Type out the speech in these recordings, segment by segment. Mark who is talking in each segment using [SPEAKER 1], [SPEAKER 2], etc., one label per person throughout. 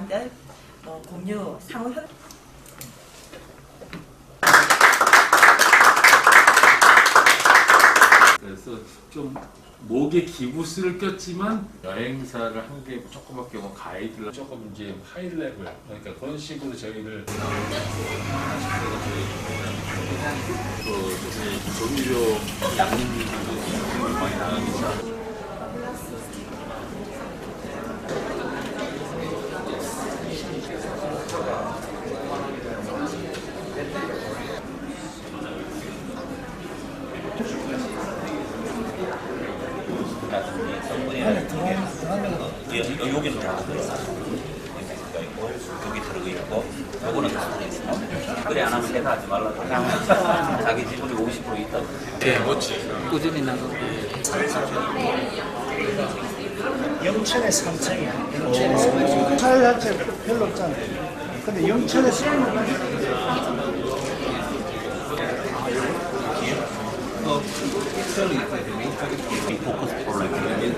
[SPEAKER 1] 사람들 어, 공유 상호 협
[SPEAKER 2] 그래서 좀 목에 기부스를 꼈지만 여행사를 한 게 조그맣게 뭐 가이드를 조금 이제 하이 레벨 그러니까 그런 식으로 저희를 또 이제 조미료 양념들도 많이 나가기.
[SPEAKER 3] 여- 여기는 다 들어가 있고 여기 들어가 있고 요거는 다 들어 있어. 그래 안 하면 내가 하지 말라고. 자기 지분이 50% 있다고.
[SPEAKER 4] 꾸준히 나가고
[SPEAKER 5] 영천에 3층이야. 영천에 3층. 살 자체 별로 없잖아. 근데 영천에 쓰는 거
[SPEAKER 3] We focus for like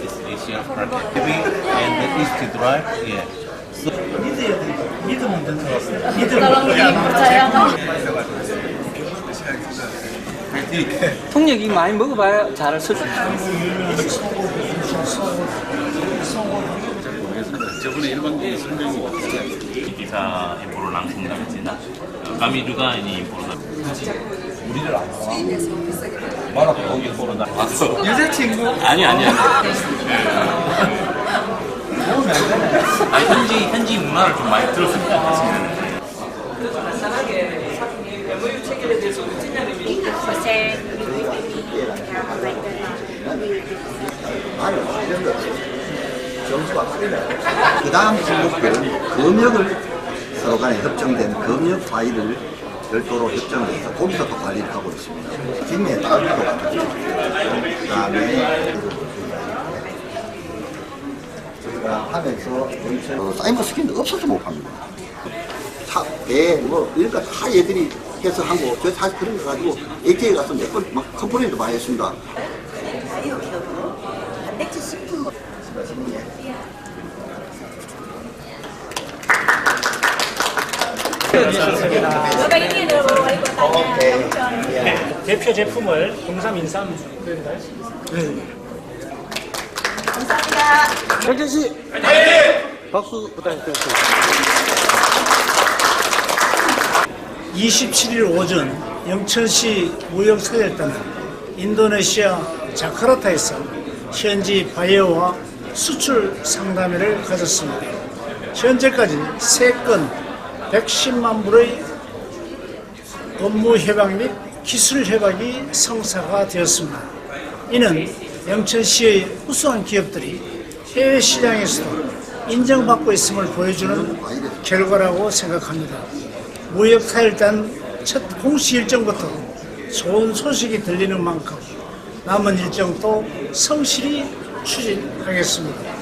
[SPEAKER 3] this Asia. Heavy and the east drive. Yeah. So
[SPEAKER 5] 믿어야 돼. 믿으면 된다. 믿으면
[SPEAKER 4] 통역이 많이 먹어봐야 잘 알수 있어요
[SPEAKER 2] 저번에 일반계 설명이
[SPEAKER 3] langsung dari Cina. Kami juga ini impor. 우리를 안 봐. 말아 거기 코로나 왔어.
[SPEAKER 4] 여자친구
[SPEAKER 3] 아니 아니야. 아니 현지 현지 문화를 좀 많이 들었습니다.
[SPEAKER 4] 간단하게 MOU 체결에 대해서 우진양님이
[SPEAKER 6] Jose, like
[SPEAKER 7] 정수가 틀려요. 그 다음 목표는 검역을 서로 간에 협정된 검역 파일을 별도로 협정을 해서 거기서 또 관리를 하고 있습니다. 김해 같은 그 다음에 저희가 하면서 어, 사이버 스캔도 없어서 못 팝니다. 차, 배, 뭐, 이런 거 다 얘들이 해서 한 거, 저 사실 그런 거 가지고 AK에 가서 몇 번 막 컴플레인도 많이 했습니다.
[SPEAKER 1] 다이어 기업으로 단백질 식품
[SPEAKER 5] 대표 제품을 동삼 인삼
[SPEAKER 1] 감사합니다.
[SPEAKER 4] 백현 씨. 박수 부탁드립니다.
[SPEAKER 5] 27일 오전 영천시 무역사에 따른 인도네시아 자카르타에서 현지 바이어와 수출 상담회를 가졌습니다. 현재까지 3건 110만 불의 업무 협약 및 기술 협약이 성사가 되었습니다. 이는 영천시의 우수한 기업들이 해외 시장에서도 인정받고 있음을 보여주는 결과라고 생각합니다. 무역 타일단 첫 공시 일정부터 좋은 소식이 들리는 만큼 남은 일정도 성실히 추진하겠습니다.